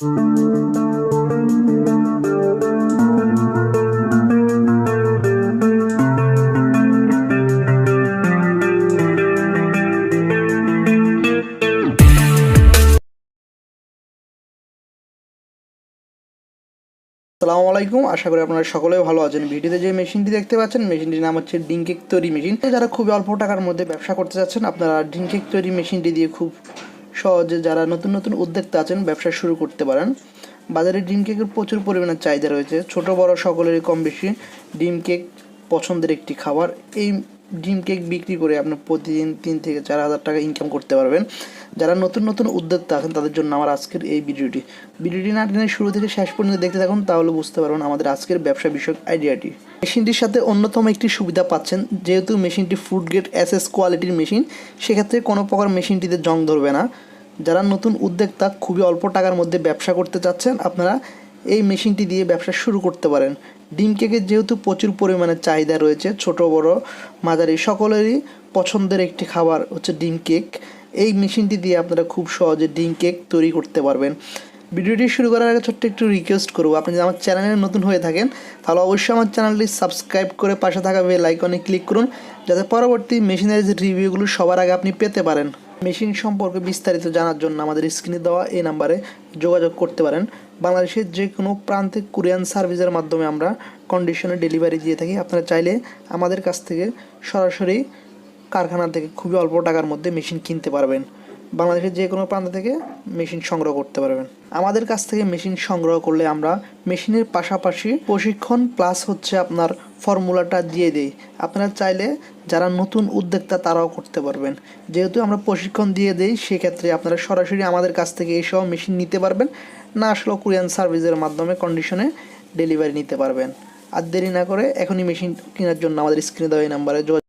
আসসালামু আলাইকুম, আশা করি আপনারা সকলে ভালো আছেন। ভিডিওতে যে মেশিনটি দেখতে পাচ্ছেন, মেশিনটির নাম হচ্ছে ডিঙ্কেক তৈরি মেশিন। যারা খুবই অল্প টাকার মধ্যে ব্যবসা করতে চাচ্ছেন, আপনারা ডিঙ্কেক তৈরি মেশিনটি দিয়ে খুব সহজে যারা নতুন নতুন উদ্যোক্তা আছেন, ব্যবসা শুরু করতে পারেন। বাজারে ডিম কেকের প্রচুর পরিমাণে চাহিদা রয়েছে। ছোট, বড় সকলেরই কম বেশি ডিম কেক পছন্দের একটি খাবার। এই ডিম কেক বিক্রি করে আপনি প্রতিদিন তিন থেকে চার হাজার টাকা ইনকাম করতে পারবেন। যারা নতুন নতুন উদ্যোক্তা আছেন, তাদের জন্য আমার আজকের এই ভিডিওটি। ভিডিওটি না টেনে শুরু থেকে শেষ পর্যন্ত দেখতে থাকুন, তাহলে বুঝতে পারবেন আমাদের আজকের ব্যবসা বিষয়ক আইডিয়াটি। মেশিনটির সাথে অন্যতম একটি সুবিধা পাচ্ছেন, যেহেতু মেশিনটি ফুড গ্রেড এস এস কোয়ালিটির মেশিন, সেক্ষেত্রে কোনো প্রকার মেশিনটিতে জং ধরবে না। যারা নতুন উদ্যোক্তা খুবই অল্প টাকার মধ্যে ব্যবসা করতে চাচ্ছেন, আপনারা এই মেশিনটি দিয়ে ব্যবসা শুরু করতে পারেন। ডিম কেকের যেহেতু প্রচুর পরিমাণে চাহিদা রয়েছে, ছোট, বড়, মাঝারি সকলেরই পছন্দের একটি খাবার হচ্ছে ডিম কেক। এই মেশিনটি দিয়ে আপনারা খুব সহজে ডিম কেক তৈরি করতে পারবেন। ভিডিওটি শুরু করার আগে ছোট্ট একটু রিকোয়েস্ট করব। আপনি যদি আমার চ্যানেলে নতুন হয়ে থাকেন, তাহলে অবশ্যই আমার চ্যানেলটি সাবস্ক্রাইব করে পাশে থাকা বেল আইকনে ক্লিক করুন, যাতে পরবর্তী মেশিনারিজ রিভিউগুলো সবার আগে আপনি পেতে পারেন। মেশিন সম্পর্কে বিস্তারিত জানার জন্য আমাদের স্ক্রিনে দেওয়া এই নাম্বারে যোগাযোগ করতে পারেন। বাংলাদেশের যে কোনো প্রান্তে কোরিয়ান সার্ভিসের মাধ্যমে আমরা কন্ডিশনে ডেলিভারি দিয়ে থাকি। আপনারা চাইলে আমাদের কাছ থেকে সরাসরি কারখানা থেকে খুবই অল্প টাকার মধ্যে মেশিন কিনতে পারবেন। বাংলাদেশের যে কোনো প্রান্ত থেকে মেশিন সংগ্রহ করতে পারবেন। আমাদের কাছ থেকে মেশিন সংগ্রহ করলে আমরা মেশিনের পাশাপাশি প্রশিক্ষণ প্লাস হচ্ছে আপনার ফর্মুলাটা দিয়ে দেই। আপনারা চাইলে যারা নতুন উদ্যোক্তা তারাও করতে পারবেন। যেহেতু আমরা প্রশিক্ষণ দিয়ে দিই, সেক্ষেত্রে আপনারা সরাসরি আমাদের কাছ থেকে এইসব মেশিন নিতে পারবেন। না আসলেও কুরিয়ান সার্ভিসের মাধ্যমে কন্ডিশনে ডেলিভারি নিতে পারবেন। আর দেরি না করে এখনই মেশিন কেনার জন্য আমাদের স্ক্রিনে দেওয়া এই নাম্বারে যোগাযোগ